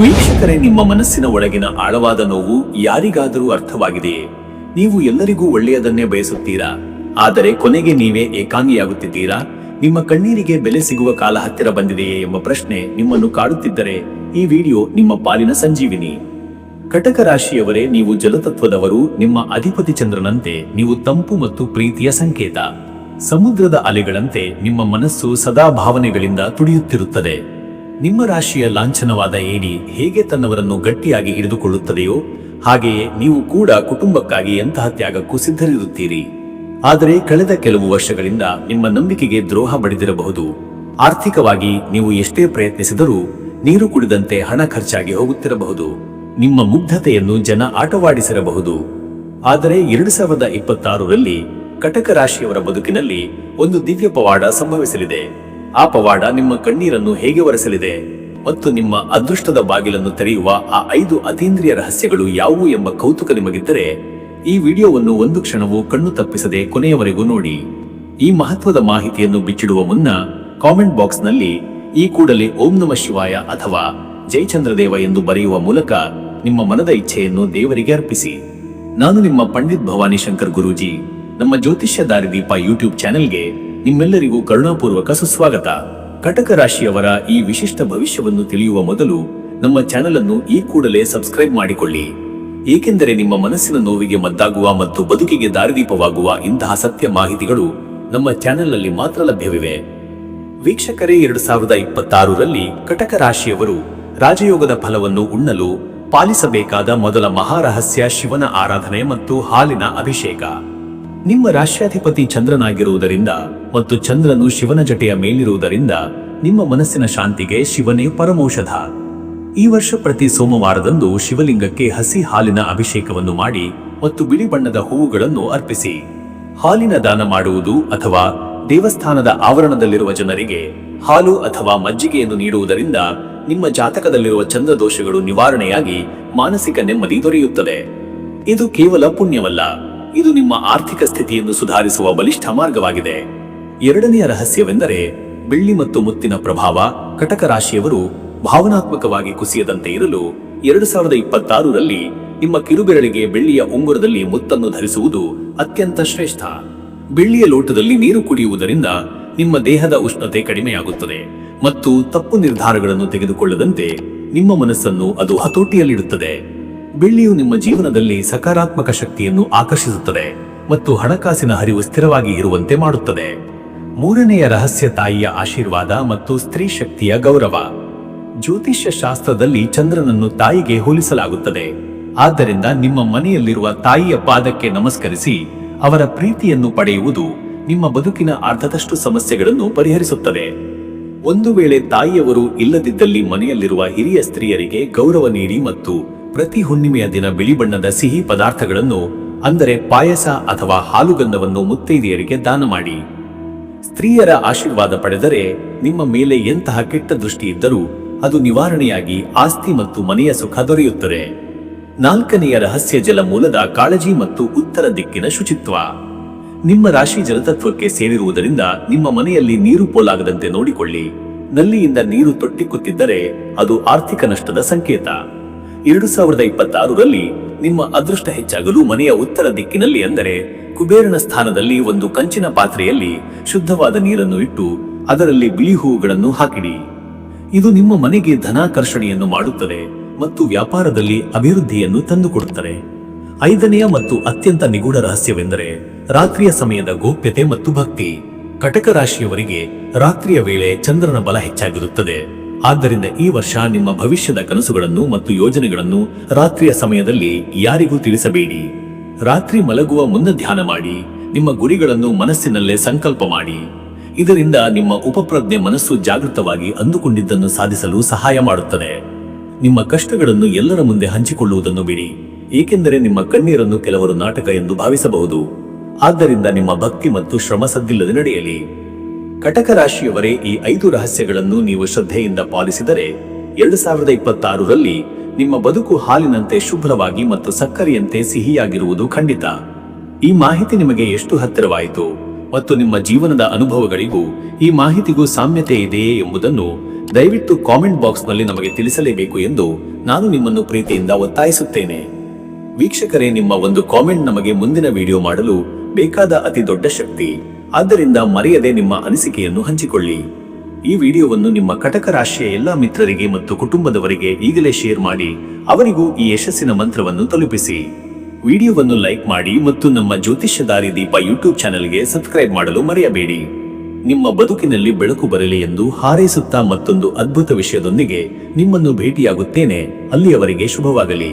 ವೀಕ್ಷಕರೇ, ನಿಮ್ಮ ಮನಸ್ಸಿನ ಒಳಗಿನ ಆಳವಾದ ನೋವು ಯಾರಿಗಾದರೂ ಅರ್ಥವಾಗಿದೆಯೇ ನೀವು ಎಲ್ಲರಿಗೂ ಒಳ್ಳೆಯದನ್ನೇ ಬಯಸುತ್ತೀರಾ? ಆದರೆ ಕೊನೆಗೆ ನೀವೇ ಏಕಾಂಗಿಯಾಗುತ್ತಿದ್ದೀರಾ? ನಿಮ್ಮ ಕಣ್ಣೀರಿಗೆ ಬೆಲೆ ಸಿಗುವ ಕಾಲ ಹತ್ತಿರ ಬಂದಿದೆಯೇ ಎಂಬ ಪ್ರಶ್ನೆ ನಿಮ್ಮನ್ನು ಕಾಡುತ್ತಿದ್ದರೆ ಈ ವಿಡಿಯೋ ನಿಮ್ಮ ಪಾಲಿನ ಸಂಜೀವಿನಿ. ಕಟಕ ರಾಶಿಯವರೇ, ನೀವು ಜಲತತ್ವದವರು, ನಿಮ್ಮ ಅಧಿಪತಿ ಚಂದ್ರನಂತೆ ನೀವು ತಂಪು ಮತ್ತು ಪ್ರೀತಿಯ ಸಂಕೇತ. ಸಮುದ್ರದ ಅಲೆಗಳಂತೆ ನಿಮ್ಮ ಮನಸ್ಸು ಸದಾ ಭಾವನೆಗಳಿಂದ ತುಡಿಯುತ್ತಿರುತ್ತದೆ. ನಿಮ್ಮ ರಾಶಿಯ ಲಾಂಛನವಾದ ಏಣಿ ಹೇಗೆ ತನ್ನವರನ್ನು ಗಟ್ಟಿಯಾಗಿ ಹಿಡಿದುಕೊಳ್ಳುತ್ತದೆಯೋ ಹಾಗೆಯೇ ನೀವು ಕೂಡ ಕುಟುಂಬಕ್ಕಾಗಿ ಎಂತಹ ತ್ಯಾಗಕ್ಕೂ ಸಿದ್ಧರಿರುತ್ತೀರಿ. ಆದರೆ ಕಳೆದ ಕೆಲವು ವರ್ಷಗಳಿಂದ ನಿಮ್ಮ ನಂಬಿಕೆಗೆ ದ್ರೋಹ ಬಡಿದಿರಬಹುದು ಆರ್ಥಿಕವಾಗಿ ನೀವು ಎಷ್ಟೇ ಪ್ರಯತ್ನಿಸಿದರೂ ನೀರು ಕುಡಿದಂತೆ ಹಣ ಖರ್ಚಾಗಿ ಹೋಗುತ್ತಿರಬಹುದು. ನಿಮ್ಮ ಮುಗ್ಧತೆಯನ್ನು ಜನ ಆಟವಾಡಿಸಿರಬಹುದು. ಆದರೆ ಎರಡು ಸಾವಿರದ ಇಪ್ಪತ್ತಾರರಲ್ಲಿ ಕಟಕ ರಾಶಿಯವರ ಬದುಕಿನಲ್ಲಿ ಒಂದು ದಿವ್ಯ ಪವಾಡ ಸಂಭವಿಸಲಿದೆ. ಆ ಪವಾಡ ನಿಮ್ಮ ಕಣ್ಣೀರನ್ನು ಹೇಗೆ ಒರೆಸಲಿದೆ ಮತ್ತು ನಿಮ್ಮ ಅದೃಷ್ಟದ ಬಾಗಿಲನ್ನು ತೆರೆಯುವ ಆ ಐದು ಅತೀಂದ್ರಿಯ ರಹಸ್ಯಗಳು ಯಾವುವು ಎಂಬ ಕೌತುಕ ನಿಮಗಿದ್ದರೆ ಈ ವಿಡಿಯೋವನ್ನು ಒಂದು ಕ್ಷಣವೂ ಕಣ್ಣು ತಪ್ಪಿಸದೆ ಕೊನೆಯವರೆಗೂ ನೋಡಿ. ಈ ಮಹತ್ವದ ಮಾಹಿತಿಯನ್ನು ಬಿಚ್ಚಿಡುವ ಮುನ್ನ ಕಾಮೆಂಟ್ ಬಾಕ್ಸ್ನಲ್ಲಿ ಈ ಕೂಡಲೇ ಓಂ ನಮ ಶಿವಾಯ ಅಥವಾ ಜಯಚಂದ್ರದೇವ ಎಂದು ಬರೆಯುವ ಮೂಲಕ ನಿಮ್ಮ ಮನದ ಇಚ್ಛೆಯನ್ನು ದೇವರಿಗೆ ಅರ್ಪಿಸಿ. ನಾನು ನಿಮ್ಮ ಪಂಡಿತ್ ಭವಾನಿ ಶಂಕರ್ ಗುರೂಜಿ. ನಮ್ಮ ಜ್ಯೋತಿಷ್ಯ ದಾರಿದೀಪ ಯೂಟ್ಯೂಬ್ ಚಾನೆಲ್ಗೆ ನಿಮ್ಮೆಲ್ಲರಿಗೂ ಕರುಣಾಪೂರ್ವಕ ಸುಸ್ವಾಗತ. ಕಟಕ ರಾಶಿಯವರ ಈ ವಿಶಿಷ್ಟ ಭವಿಷ್ಯವನ್ನು ತಿಳಿಯುವ ಮೊದಲು ನಮ್ಮ ಚಾನೆಲ್ ಅನ್ನು ಈ ಕೂಡಲೇ ಸಬ್ಸ್ಕ್ರೈಬ್ ಮಾಡಿಕೊಳ್ಳಿ. ಏಕೆಂದರೆ ನಿಮ್ಮ ಮನಸ್ಸಿನ ನೋವಿಗೆ ಮದ್ದಾಗುವ ಮತ್ತು ಬದುಕಿಗೆ ದಾರಿದೀಪವಾಗುವ ಇಂತಹ ಸತ್ಯ ಮಾಹಿತಿಗಳು ನಮ್ಮ ಚಾನೆಲ್ನಲ್ಲಿ ಮಾತ್ರ ಲಭ್ಯವಿವೆ. ವೀಕ್ಷಕರೇ, ಎರಡು ಸಾವಿರದ ಇಪ್ಪತ್ತಾರರಲ್ಲಿ ಕಟಕ ರಾಶಿಯವರು ರಾಜಯೋಗದ ಫಲವನ್ನು ಉಣ್ಣಲು ಪಾಲಿಸಬೇಕಾದ ಮೊದಲ ಮಹಾರಹಸ್ಯ ಶಿವನ ಆರಾಧನೆ ಮತ್ತು ಹಾಲಿನ ಅಭಿಷೇಕ. ನಿಮ್ಮ ರಾಷ್ಟ್ರಾಧಿಪತಿ ಚಂದ್ರನಾಗಿರುವುದರಿಂದ ಮತ್ತು ಚಂದ್ರನು ಶಿವನ ಜಟೆಯ ಮೇಲಿರುವುದರಿಂದ ನಿಮ್ಮ ಮನಸ್ಸಿನ ಶಾಂತಿಗೆ ಶಿವನೇ ಪರಮೌಷಧ. ಈ ವರ್ಷ ಪ್ರತಿ ಸೋಮವಾರದಂದು ಶಿವಲಿಂಗಕ್ಕೆ ಹಸಿ ಹಾಲಿನ ಅಭಿಷೇಕವನ್ನು ಮಾಡಿ ಮತ್ತು ಬಿಳಿ ಬಣ್ಣದ ಹೂವುಗಳನ್ನು ಅರ್ಪಿಸಿ. ಹಾಲಿನ ದಾನ ಮಾಡುವುದು ಅಥವಾ ದೇವಸ್ಥಾನದ ಆವರಣದಲ್ಲಿರುವ ಜನರಿಗೆ ಹಾಲು ಅಥವಾ ಮಜ್ಜಿಗೆಯನ್ನು ನೀಡುವುದರಿಂದ ನಿಮ್ಮ ಜಾತಕದಲ್ಲಿರುವ ಚಂದ್ರ ದೋಷಗಳು ನಿವಾರಣೆಯಾಗಿ ಮಾನಸಿಕ ನೆಮ್ಮದಿ ದೊರೆಯುತ್ತದೆ. ಇದು ಕೇವಲ ಪುಣ್ಯವಲ್ಲ. ಇದು ನಿಮ್ಮ ಆರ್ಥಿಕ ಸ್ಥಿತಿಯನ್ನು ಸುಧಾರಿಸುವ ಬಲಿಷ್ಠ ಮಾರ್ಗವಾಗಿದೆ. ಎರಡನೆಯ ರಹಸ್ಯವೆಂದರೆ, ಬೆಳ್ಳಿ ಮತ್ತು ಮುತ್ತಿನ ಪ್ರಭಾವ ಕಟಕ ರಾಶಿಯವರು ಭಾವನಾತ್ಮಕವಾಗಿ ಕುಸಿಯದಂತೆ ಇರಲು ಎರಡು ಸಾವಿರದ ಇಪ್ಪತ್ತಾರರಲ್ಲಿ ನಿಮ್ಮ ಕಿರುಬೆರಳಿಗೆ ಬೆಳ್ಳಿಯ ಉಂಗುರದಲ್ಲಿ ಮುತ್ತನ್ನು ಧರಿಸುವುದು ಅತ್ಯಂತ ಶ್ರೇಷ್ಠ. ಬೆಳ್ಳಿಯ ಲೋಟದಲ್ಲಿ ನೀರು ಕುಡಿಯುವುದರಿಂದ ನಿಮ್ಮ ದೇಹದ ಉಷ್ಣತೆ ಕಡಿಮೆಯಾಗುತ್ತದೆ ಮತ್ತು ತಪ್ಪು ನಿರ್ಧಾರಗಳನ್ನು ತೆಗೆದುಕೊಳ್ಳದಂತೆ ನಿಮ್ಮ ಮನಸ್ಸನ್ನು ಅದು ಹತೋಟಿಯಲ್ಲಿಡುತ್ತದೆ. ಬೆಳ್ಳಿಯು ನಿಮ್ಮ ಜೀವನದಲ್ಲಿ ಸಕಾರಾತ್ಮಕ ಶಕ್ತಿಯನ್ನು ಆಕರ್ಷಿಸುತ್ತದೆ ಮತ್ತು ಹಣಕಾಸಿನ ಹರಿವು ಸ್ಥಿರವಾಗಿ ಇರುವಂತೆ ಮಾಡುತ್ತದೆ. ಮೂರನೆಯ ರಹಸ್ಯ ತಾಯಿಯ ಆಶೀರ್ವಾದ ಮತ್ತು ಸ್ತ್ರೀ ಶಕ್ತಿಯ ಗೌರವ. ಜ್ಯೋತಿಷ್ಯ ಶಾಸ್ತ್ರದಲ್ಲಿ ಚಂದ್ರನನ್ನು ತಾಯಿಗೆ ಹೋಲಿಸಲಾಗುತ್ತದೆ. ಆದ್ದರಿಂದ ನಿಮ್ಮ ಮನೆಯಲ್ಲಿರುವ ತಾಯಿಯ ಪಾದಕ್ಕೆ ನಮಸ್ಕರಿಸಿ, ಅವರ ಪ್ರೀತಿಯನ್ನು ಪಡೆಯುವುದು ನಿಮ್ಮ ಬದುಕಿನ ಅರ್ಧದಷ್ಟು ಸಮಸ್ಯೆಗಳನ್ನು ಪರಿಹರಿಸುತ್ತದೆ. ಒಂದು ವೇಳೆ ತಾಯಿಯವರು ಇಲ್ಲದಿದ್ದಲ್ಲಿ ಮನೆಯಲ್ಲಿರುವ ಹಿರಿಯ ಸ್ತ್ರೀಯರಿಗೆ ಗೌರವ ನೀಡಿ ಮತ್ತು ಪ್ರತಿ ಹುಣ್ಣಿಮೆಯ ದಿನ ಬಿಳಿ ಬಣ್ಣದ ಸಿಹಿ ಪದಾರ್ಥಗಳನ್ನು, ಅಂದರೆ ಪಾಯಸ ಅಥವಾ ಹಾಲುಗಂಧವನ್ನು ಮುತ್ತೈದೆಯರಿಗೆ ದಾನ ಮಾಡಿ. ಸ್ತ್ರೀಯರ ಆಶೀರ್ವಾದ ಪಡೆದರೆ ನಿಮ್ಮ ಮೇಲೆ ಎಂತಹ ಕೆಟ್ಟ ದೃಷ್ಟಿ ಇದ್ದರೂ ಅದು ನಿವಾರಣೆಯಾಗಿ ಆಸ್ತಿ ಮತ್ತು ಮನೆಯ ಸುಖ ದೊರೆಯುತ್ತದೆ. ನಾಲ್ಕನೆಯ ರಹಸ್ಯ ಜಲ ಮೂಲದ ಕಾಳಜಿ ಮತ್ತು ಉತ್ತರ ದಿಕ್ಕಿನ ಶುಚಿತ್ವ. ನಿಮ್ಮ ರಾಶಿ ಜಲತತ್ವಕ್ಕೆ ಸೇರಿರುವುದರಿಂದ ನಿಮ್ಮ ಮನೆಯಲ್ಲಿ ನೀರು ಪೋಲಾಗದಂತೆ ನೋಡಿಕೊಳ್ಳಿ. ನಲ್ಲಿಯಿಂದ ನೀರು ತೊಟ್ಟಿಕ್ಕುತ್ತಿದ್ದರೆ ಅದು ಆರ್ಥಿಕ ನಷ್ಟದ ಸಂಕೇತ. ಎರಡು ಸಾವಿರದ ಇಪ್ಪತ್ತಾರರಲ್ಲಿ ನಿಮ್ಮ ಅದೃಷ್ಟ ಹೆಚ್ಚಾಗಲು ಮನೆಯ ಉತ್ತರ ದಿಕ್ಕಿನಲ್ಲಿ ಅಂದರೆ ಕುಬೇರನ ಸ್ಥಾನದಲ್ಲಿ ಒಂದು ಕಂಚಿನ ಪಾತ್ರೆಯಲ್ಲಿ ಶುದ್ಧವಾದ ನೀರನ್ನು ಇಟ್ಟು ಅದರಲ್ಲಿ ಬಿಳಿ ಹೂವುಗಳನ್ನು ಹಾಕಿಡಿ. ಇದು ನಿಮ್ಮ ಮನೆಗೆ ಧನಾಕರ್ಷಣೆಯನ್ನು ಮಾಡುತ್ತದೆ ಮತ್ತು ವ್ಯಾಪಾರದಲ್ಲಿ ಅಭಿವೃದ್ಧಿಯನ್ನು ತಂದುಕೊಡುತ್ತದೆ. ಐದನೆಯ ಮತ್ತು ಅತ್ಯಂತ ನಿಗೂಢ ರಹಸ್ಯವೆಂದರೆ ರಾತ್ರಿಯ ಸಮಯದ ಗೋಪ್ಯತೆ ಮತ್ತು ಭಕ್ತಿ. ಕಟಕ ರಾಶಿಯವರಿಗೆ ರಾತ್ರಿಯ ವೇಳೆ ಚಂದ್ರನ ಬಲ ಹೆಚ್ಚಾಗಿರುತ್ತದೆ. ಆದ್ದರಿಂದ ಈ ವರ್ಷ ನಿಮ್ಮ ಭವಿಷ್ಯದ ಕನಸುಗಳನ್ನು ಮತ್ತು ಯೋಜನೆಗಳನ್ನು ರಾತ್ರಿಯ ಸಮಯದಲ್ಲಿ ಯಾರಿಗೂ ತಿಳಿಸಬೇಡಿ. ರಾತ್ರಿ ಮಲಗುವ ಮುನ್ನ ಧ್ಯಾನ ಮಾಡಿ, ನಿಮ್ಮ ಗುರಿಗಳನ್ನು ಮನಸ್ಸಿನಲ್ಲೇ ಸಂಕಲ್ಪ ಮಾಡಿ. ಇದರಿಂದ ನಿಮ್ಮ ಉಪಪ್ರಜ್ಞೆ ಮನಸ್ಸು ಜಾಗೃತವಾಗಿ ಅಂದುಕೊಂಡಿದ್ದನ್ನು ಸಾಧಿಸಲು ಸಹಾಯ ಮಾಡುತ್ತದೆ. ನಿಮ್ಮ ಕಷ್ಟಗಳನ್ನು ಎಲ್ಲರ ಮುಂದೆ ಹಂಚಿಕೊಳ್ಳುವುದನ್ನು ಬಿಡಿ, ಏಕೆಂದರೆ ನಿಮ್ಮ ಕಣ್ಣೀರನ್ನು ಕೆಲವರು ನಾಟಕ ಎಂದು ಭಾವಿಸಬಹುದು. ಆದ್ದರಿಂದ ನಿಮ್ಮ ಭಕ್ತಿ ಮತ್ತು ಶ್ರಮ ಸದ್ದಿಲ್ಲದೆ ನಡೆಯಲಿ. ಕಟಕ ರಾಶಿಯವರೇ ಈ ಐದು ರಹಸ್ಯಗಳನ್ನು ನೀವು ಶ್ರದ್ಧೆಯಿಂದ ಪಾಲಿಸಿದರೆ ಎರಡು ಸಾವಿರದ ಇಪ್ಪತ್ತಾರರಲ್ಲಿ ನಿಮ್ಮ ಬದುಕು ಹಾಲಿನಂತೆ ಶುಭ್ರವಾಗಿ ಮತ್ತು ಸಕ್ಕರೆಯಂತೆ ಸಿಹಿಯಾಗಿರುವುದು ಖಂಡಿತ. ಈ ಮಾಹಿತಿ ನಿಮಗೆ ಎಷ್ಟು ಹತ್ತಿರವಾಯಿತು ಮತ್ತು ನಿಮ್ಮ ಜೀವನದ ಅನುಭವಗಳಿಗೂ ಈ ಮಾಹಿತಿಗೂ ಸಾಮ್ಯತೆ ಇದೆಯೇ ಎಂಬುದನ್ನು ದಯವಿಟ್ಟು ಕಾಮೆಂಟ್ ಬಾಕ್ಸ್ನಲ್ಲಿ ನಮಗೆ ತಿಳಿಸಲೇಬೇಕು ಎಂದು ನಾನು ನಿಮ್ಮನ್ನು ಪ್ರೀತಿಯಿಂದ ಒತ್ತಾಯಿಸುತ್ತೇನೆ. ವೀಕ್ಷಕರೇ, ನಿಮ್ಮ ಒಂದು ಕಾಮೆಂಟ್ ನಮಗೆ ಮುಂದಿನ ವಿಡಿಯೋ ಮಾಡಲು ಬೇಕಾದ ಅತಿ ದೊಡ್ಡ ಶಕ್ತಿ ಆದ್ದರಿಂದ ಮರೆಯದೆ ನಿಮ್ಮ ಅನಿಸಿಕೆಯನ್ನು ಹಂಚಿಕೊಳ್ಳಿ. ಈ ವಿಡಿಯೋವನ್ನು ನಿಮ್ಮ ಕಟಕ ರಾಶಿಯ ಎಲ್ಲಾ ಮಿತ್ರರಿಗೆ ಮತ್ತು ಕುಟುಂಬದವರಿಗೆ ಈಗಲೇ ಶೇರ್ ಮಾಡಿ, ಅವರಿಗೂ ಈ ಯಶಸ್ಸಿನ ಮಂತ್ರವನ್ನು ತಲುಪಿಸಿ. ವಿಡಿಯೋವನ್ನು ಲೈಕ್ ಮಾಡಿ ಮತ್ತು ನಮ್ಮ ಜ್ಯೋತಿಷ್ಯ ದಾರಿ ದೀಪ ಯೂಟ್ಯೂಬ್ ಚಾನೆಲ್ಗೆ ಸಬ್ಸ್ಕ್ರೈಬ್ ಮಾಡಲು ಮರೆಯಬೇಡಿ. ನಿಮ್ಮ ಬದುಕಿನಲ್ಲಿ ಬೆಳಕು ಬರಲಿ ಎಂದು ಹಾರೈಸುತ್ತಾ ಮತ್ತೊಂದು ಅದ್ಭುತ ವಿಷಯದೊಂದಿಗೆ ನಿಮ್ಮನ್ನು ಭೇಟಿಯಾಗುತ್ತೇನೆ. ಅಲ್ಲಿಯವರೆಗೆ ಶುಭವಾಗಲಿ.